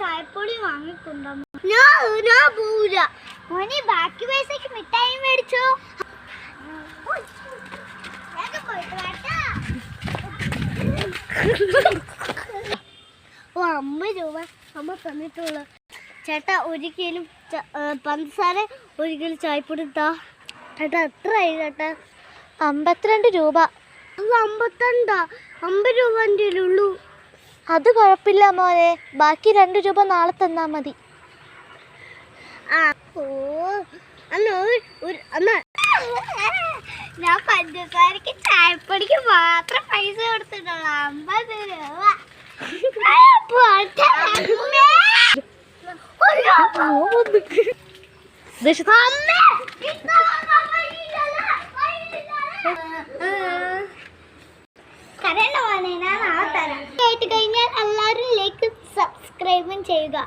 ചായപ്പൊടി വാങ്ങിക്കൊണ്ടോ? ഞാൻ ഞാൻ പോവില്ല ബാക്കി പൈസക്ക് മിഠായി മേടിച്ചോ. ഓ അമ്പത് രൂപ അമ്മ തന്നിട്ടുള്ളു. ചേട്ടാ ഒരിക്കലും പഞ്ചസാര ഒരിക്കലും കിലോ ചായപ്പൊടി താ ചേട്ടാ എത്ര ആയി ചേട്ടാ? അമ്പത്തിരണ്ട് രൂപ. അത് അമ്പത്തിരണ്ടാ? അമ്പത് രൂപ എന്റെ ഉള്ളൂ അത് കുഴപ്പമില്ല മോനെ. ബാക്കി രണ്ട് രൂപ നാളെ തന്നാ മതി. ആ ഓ അന്ന ഒരു ഞാൻ പഞ്ചസാരക്ക് ചായപ്പൊടിക്ക് മാത്രം പൈസ കൊടുത്തിട്ടുള്ളൂ. അമ്പത് രൂപ. കരയണ്ട മോനെ തരാം. കേട്ട് കഴിഞ്ഞാൽ എല്ലാവരും ലൈക്ക് സബ്സ്ക്രൈബും ചെയ്യുക.